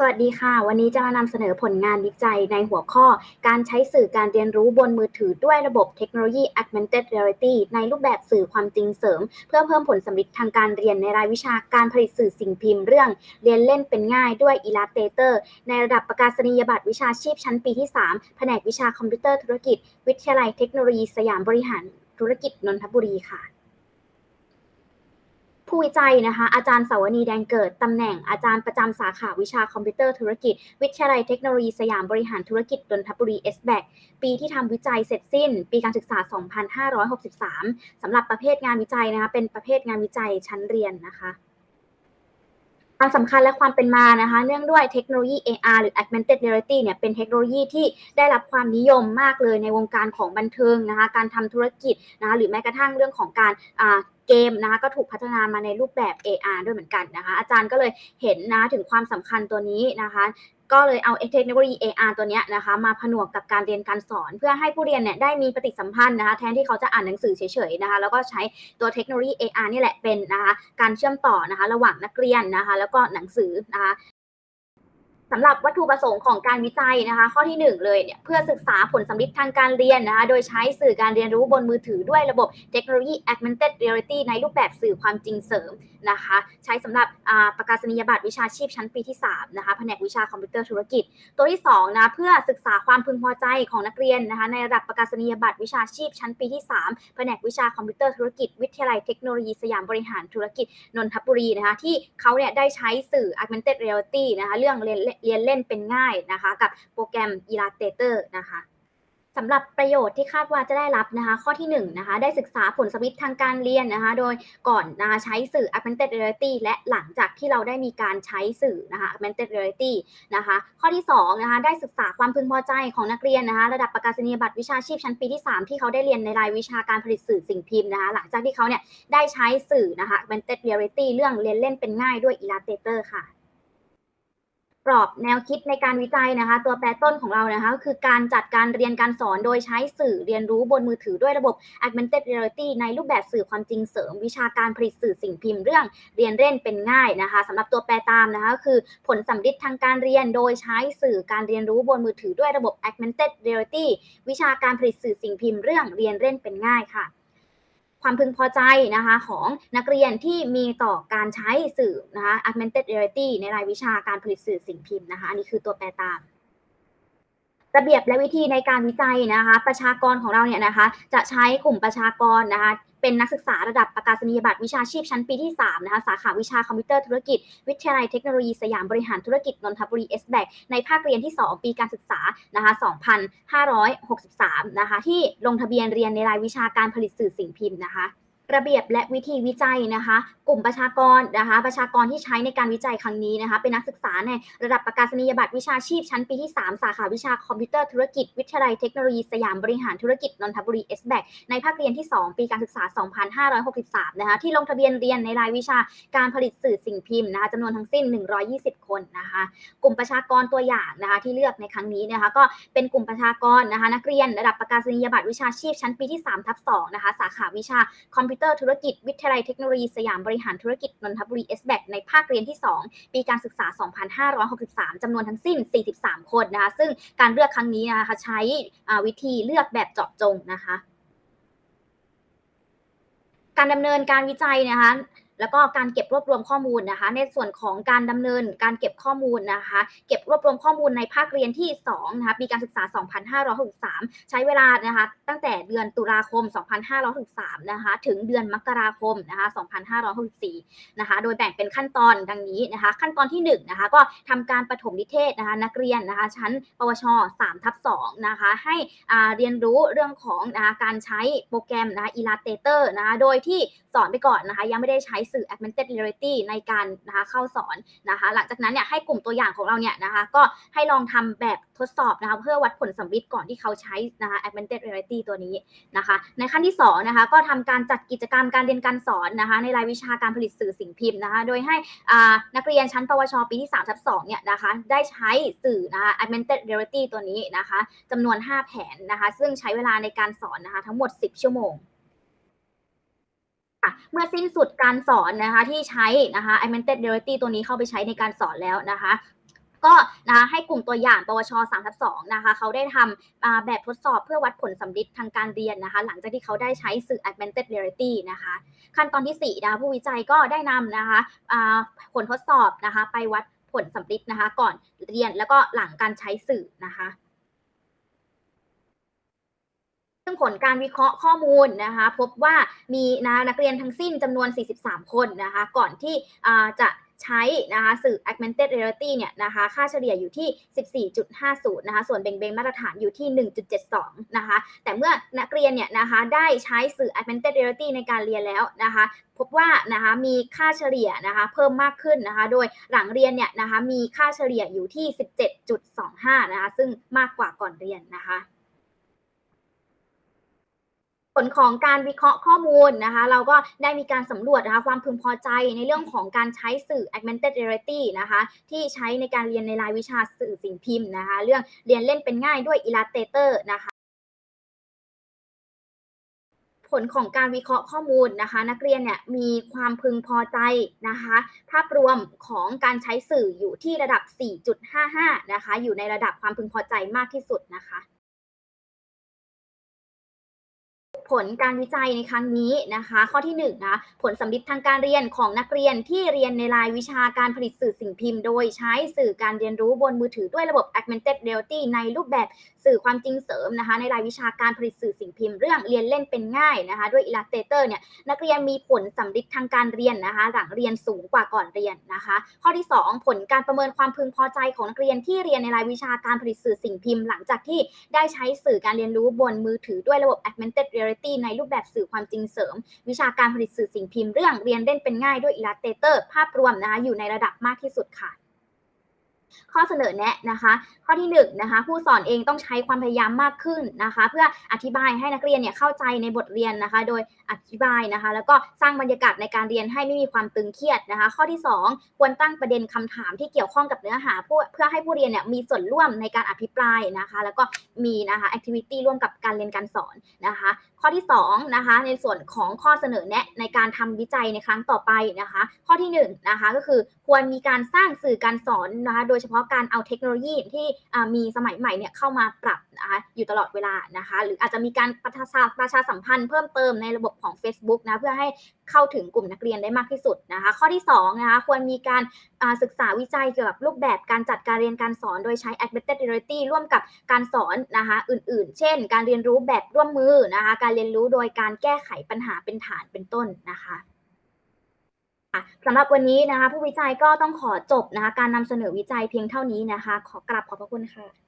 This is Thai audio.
สวัสดีค่ะ วันนี้จะมานำเสนอผลงานวิจัยในหัวข้อ การใช้สื่อการเรียนรู้บนมือถือด้วยระบบเทคโนโลยี Augmented Reality ในรูปแบบสื่อความจริงเสริม เพื่อเพิ่มผลสำลิดทางการเรียนในรายวิชาการผลิตสื่อสิ่งพิมพ์เรื่อง เรียนเล่นเป็นง่ายด้วย Illustrator ในระดับประกาศนียบัตรวิชาชีพชั้นปีที่ 3 แผนกวิชาคอมพิวเตอร์ธุรกิจ วิทยาลัยเทคโนโลยีสยามบริหารธุรกิจนนทบุรีค่ะ ผู้วิจัยนะคะ อาจารย์สาวนีแดงเกิดตำแหน่งอาจารย์ประจำสาขาวิชาคอมพิวเตอร์ธุรกิจ วิทยาลัยเทคโนโลยีสยามบริหารธุรกิจนนทบุรี s b a c ปีที่ทำวิจัยเสร็จสิ้น ปีการศึกษา 2563สำหรับประเภทงานวิจัยนะคะเป็นประเภทงานวิจัยชั้นเรียนนะคะความสำคัญและความเป็นมานะคะ เนื่องด้วยเทคโนโลยี AR หรือ Augmented Reality เนี่ยเป็นเทคโนโลยีที่ได้รับความนิยมมากเลยในวงการของบันเทิงนะคะ การทำธุรกิจนะคะหรือแม้กระทั่งเรื่องของการอ่า เกมนะคะก็ถูกพัฒนามาในรูปแบบ AR ด้วยเหมือนกันนะคะ อาจารย์ก็เลยเห็นนะถึงความสำคัญตัวนี้นะคะก็เลยเอาเทคโนโลยี AR ตัวนี้นะคะมาผนวกกับการเรียนการสอน เพื่อให้ผู้เรียนเนี่ยได้มีปฏิสัมพันธ์นะคะแทนที่เขาจะอ่านหนังสือเฉยๆนะคะแล้วก็ใช้ตัวเทคโนโลยี AR นี่แหละเป็นนะคะการเชื่อมต่อนะคะระหว่างนักเรียนนะคะแล้วก็หนังสือนะคะ สำหรับวัตถุประสงค์ของการวิจัยนะคะ ข้อที่ 1 เลยเนี่ยเพื่อศึกษาผลสำลิดทางการเรียนนะคะ โดยใช้สื่อการเรียนรู้บนมือถือด้วยระบบเทคโนโลยี Augmented Reality ในรูปแบบสื่อความจริงเสริมนะคะ ใช้สำหรับประกาศนียบัตรวิชาชีพชั้นปีที่3นะคะแผนกวิชาคอมพิวเตอร์ธุรกิจ ตัวที่2นะเพื่อศึกษาความพึงพอใจของนักเรียนนะคะ ในระดับประกาศนียบัตรวิชาชีพชั้นปีที่3แผนกวิชาคอมพิวเตอร์ธุรกิจ วิทยาลัยเทคโนโลยีสยามบริหารธุรกิจนนทบุรีนะคะที่เขาเนี่ยได้ใช้สื่อ Augmented Reality นะคะเรื่องเรียนเรียนเล่นเป็นง่ายนะคะ กับโปรแกรม Illustrator นะคะสำหรับประโยชน์ที่คาดว่าจะได้รับนะคะ ข้อที่1นะคะได้ศึกษาผลสวิตทางการเรียนนะคะ โดยก่อนนะคะใช้สื่อ Augmented Reality และหลังจากที่เราได้มีการใช้สื่อนะคะ Augmented Reality นะคะ ข้อที่2นะคะได้ศึกษาความพึงพอใจของนักเรียนนะคะ ระดับประกาศนียบัตรวิชาชีพชั้นปีที่ 3 ที่เขาได้เรียนในรายวิชาการผลิตสื่อสิ่งพิมพ์นะคะ หลังจากที่เขาเนี่ยได้ใช้สื่อนะคะ Augmented Reality เรื่องเรียนเล่นเป็นง่ายด้วย Illustrator ค่ะ กรอบแนวคิดในการวิจัยนะคะ ตัวแปรต้นของเรานะคะก็คือการจัดการเรียนการสอนโดยใช้สื่อเรียนรู้บนมือถือด้วยระบบ Augmented Reality ในรูปแบบสื่อความจริงเสริม วิชาการผลิตสื่อสิ่งพิมพ์เรื่องเรียนเล่นเป็นง่ายนะคะสำหรับตัวแปรตามนะคะก็คือผลสัมฤทธิ์ทางการเรียนโดยใช้สื่อการเรียนรู้บนมือถือด้วยระบบ Augmented Reality วิชาการผลิตสื่อสิ่งพิมพ์เรื่องเรียนเล่นเป็นง่ายค่ะ ความพึงพอใจนะคะของนักเรียนที่มีต่อการใช้สื่อนะคะ augmented reality ในรายวิชาการผลิตสื่อสิ่งพิมพ์นะคะอันนี้คือตัวแปรตามระเบียบและวิธีในการวิจัยนะคะ ประชากรของเราเนี่ยนะคะ จะใช้กลุ่มประชากรนะคะ เป็นนักศึกษาระดับประกาศนียบัตรวิชาชีพชั้นปีที่ 3 นะคะ สาขาวิชาคอมพิวเตอร์ธุรกิจ วิทยาลัยเทคโนโลยีสยามบริหารธุรกิจนนทบุรี s b a c ในภาคเรียนที่ 2 ปีการศึกษานะคะ2563 นะคะ ที่ลงทะเบียนเรียนในรายวิชาการผลิตสื่อสิ่งพิมพ์นะคะ ระเบียบและวิธีวิจัยนะคะ กลุ่มประชากรนะคะ ประชากรที่ใช้ในการวิจัยครั้งนี้นะคะ เป็นนักศึกษาในระดับประกาศนียบัตรวิชาชีพชั้นปีที่ 3 สาขาวิชาคอมพิวเตอร์ธุรกิจ วิทยาลัยเทคโนโลยีสยามบริหารธุรกิจนนทบุรี s b a c ในภาคเรียนที่ 2 ปีการศึกษา 2563 นะคะ ที่ลงทะเบียนเรียนในรายวิชาการผลิตสื่อสิ่งพิมพ์นะคะจำนวนทั้งสิ้น 120 คนนะคะ กลุ่มประชากรตัวอย่างนะคะที่เลือกในครั้งนี้นะคะ ก็เป็นกลุ่มประชากรนะคะ นักเรียนระดับประกาศนียบัตรวิชาชีพชั้นปีที่3ทับ2นะคะ สาขาวิชาคอมพิวเตอร์ธุรกิจ วิทยาลัยเทคโนโลยีสยามบริหารธุรกิจนนทบุรี s b a c ในภาคเรียนที่ 2 ปีการศึกษา 2563 จำนวนทั้งสิ้น 43 คนนะคะ ซึ่งการเลือกครั้งนี้นะคะใช้วิธีเลือกแบบเจาะจงนะคะ การดำเนินการวิจัยนะคะ แล้วก็การเก็บรวบรวมข้อมูลนะคะ ในส่วนของการดำเนินการเก็บข้อมูลนะคะ เก็บรวบรวมข้อมูลในภาคเรียนที่2นะคะปีการศึกษา 2563 ใช้เวลานะคะ ตั้งแต่เดือนตุลาคม 2563 นะคะ ถึงเดือนมกราคมนะคะ 2564 นะคะ โดยแบ่งเป็นขั้นตอนดังนี้นะคะ ขั้นตอนที่1นะคะก็ทำการประถมนิเทศนะคะ นักเรียนนะคะ ชั้น ปวช3ทับ2นะคะ ให้อาเรียนรู้เรื่องของนะคะการใช้โปรแกรมนะคะ Illustrator นะคะ โดยที่สอนไปก่อนนะคะ ยังไม่ได้ใช้สื่อ Augmented Reality ในการนะคะเข้าสอนนะคะ หลังจากนั้นเนี่ยให้กลุ่มตัวอย่างของเราเนี่ยนะคะ ก็ให้ลองทำแบบทดสอบนะคะเพื่อวัดผลสัมฤทธิ์ก่อนที่เขาใช้นะคะ Augmented Reality ตัวนี้นะคะ ในขั้นที่2นะคะก็ทำการจัดกิจกรรมการเรียนการสอนนะคะ ในรายวิชาการผลิตสื่อสิ่งพิมพ์นะคะ โดยให้นักเรียนชั้นปวชปีที่3ทับ2เนี่ยนะคะได้ใช้สื่อนะคะ Augmented Reality ตัวนี้นะคะจำนวน 5 แผนนะคะ ซึ่งใช้เวลาในการสอนนะคะ ทั้งหมด 10 ชั่วโมง เมื่อสิ้นสุดการสอนนะคะที่ใช้นะคะ Augmented Reality ตัวนี้เข้าไปใช้ในการสอนแล้วนะคะก็นะคะให้กลุ่มตัวอย่าง ปวช3ทับ2นะคะเขาได้ทำแบบทดสอบเพื่อวัดผลสำลิดทางการเรียนนะคะ หลังจากที่เขาได้ใช้สื่อ augmented reality นะคะ ขั้นตอนที่4นะคะผู้วิจัยก็ได้นำนะคะผลทดสอบนะคะ ไปวัดผลสำลิดนะคะ ก่อนเรียนแล้วก็หลังการใช้สื่อนะคะ ซึ่งผลการวิเคราะห์ข้อมูลนะคะ พบว่ามีนะนักเรียนทั้งสิ้นจำนวน 43 คนนะคะ ก่อนที่จะใช้นะคะสื่อ augmented reality เนี่ยนะคะค่าเฉลี่ยอยู่ที่ 14.50นะคะส่วนเบงเบงมาตรฐานอยู่ที่ 1.72นะคะแต่เมื่อนักเรียนเนี่ยนะคะได้ใช้สื่อ augmented reality ในการเรียนแล้วนะคะพบว่านะคะมีค่าเฉลี่ยนะคะเพิ่มมากขึ้นนะคะโดยหลังเรียนเนี่ยนะคะมีค่าเฉลี่ยอยู่ที่ 17.25นะคะซึ่งมากกว่าก่อนเรียนนะคะ ลของการวิเคราะห์ข้อมูลนะคะ เราก็ได้มีการสำรวจนะคะความพึงพอใจในเรื่องของการใช้สื่อ augmented reality นะคะ ที่ใช้ในการเรียนในรายวิชาสื่อสิ่งพิมพ์นะคะ เรื่องเรียนเล่นเป็นง่ายด้วย Illustrator นะคะผลของการวิเคราะห์ข้อมูลนะคะ นักเรียนเนี่ยมีความพึงพอใจนะคะ ภาพรวมของการใช้สื่ออยู่ที่ระดับ 4.55 นะคะ อยู่ในระดับความพึงพอใจมากที่สุดนะคะ ผลการวิจัยในครั้งนี้นะคะ ข้อที่1นงนะผลสำลิดทางการเรียนของนักเรียนที่เรียนในรายวิชาการผลิตสื่อสิ่งพิมพ์ โดยใช้สื่อการเรียนรู้บนมือถือด้วยระบบ augmented reality ในรูปแบบสื่อความจริงเสริมนะคะ ในรายวิชาการผลิตสื่อสิ่งพิมพ์เรื่องเรียนเล่นเป็นง่ายนะคะ ด้วย Illustrator เนี่ยนักเรียนมีผลสำลิดทางการเรียนนะคะ หลังเรียนสูงกว่าก่อนเรียนนะคะ ข้อที่ 2 ผลการประเมินความพึงพอใจของนักเรียนที่เรียนในรายวิชาการผลิตสื่อสิ่งพิมพ์ หลังจากที่ได้ใช้สื่อการเรียนรู้บนมือถือด้วยระบบ augmented reality ในรูปแบบสื่อความจริงเสริม วิชาการผลิตสื่อสิ่งพิมพ์เรื่องเรียนเล่นเป็นง่ายด้วยอิลลัสเตเตอร์ภาพรวมนะคะอยู่ในระดับมากที่สุดค่ะ ข้อเสนอแนะนะคะ ข้อที่1นนะคะผู้สอนเองต้องใช้ความพยายามมากขึ้นนะคะ เพื่ออธิบายให้นักเรียนเนี่ยเข้าใจในบทเรียนนะคะ โดยอธิบายนะคะ แล้วก็สร้างบรรยากาศในการเรียนให้ไม่มีความตึงเครียดนะคะ ข้อที่ 2 ควรตั้งประเด็นคำถามที่เกี่ยวข้องกับเนื้อหาผู้เพื่อให้ผู้เรียนเนี่ยมีส่วนร่วมในการอภิปรายนะคะ แล้วก็มีนะคะแอคทิวิตี้ร่วมกับการเรียนการสอนนะคะ ข้อที่2นะคะในส่วนของข้อเสนอแนะในการทำวิจัยในครั้งต่อไปนะคะ ข้อที่1นงนะคะก็คือควรมีการสร้างสื่อการสอนนะคะโดยเฉพาะการเอาเทคโนโลยีที่มีสมัยใหม่เนี่ยเข้ามาปรับนะคะอยู่ตลอดเวลานะคะ หรืออาจจะมีการประชาประชาสัมพันธ์เพิ่มเติมในระบบของ Facebook นะเพื่อให้เข้าถึงกลุ่มนักเรียนได้มากที่สุดนะคะ ข้อที่2นะคะควรมีการศึกษาวิจัยเกี่ยวกับรูปแบบการจัดการเรียนการสอน โดยใช้ augmented reality ร่วมกับการสอนนะคะอื่นๆ เช่น การเรียนรู้แบบร่วมมือนะคะการเรียนรู้โดยการแก้ไขปัญหาเป็นฐานเป็นต้นนะคะ สำหรับวันนี้นะคะ ผู้วิจัยก็ต้องขอจบนะคะ การนำเสนอวิจัยเพียงเท่านี้นะคะ ขอกราบขอบพระคุณค่ะ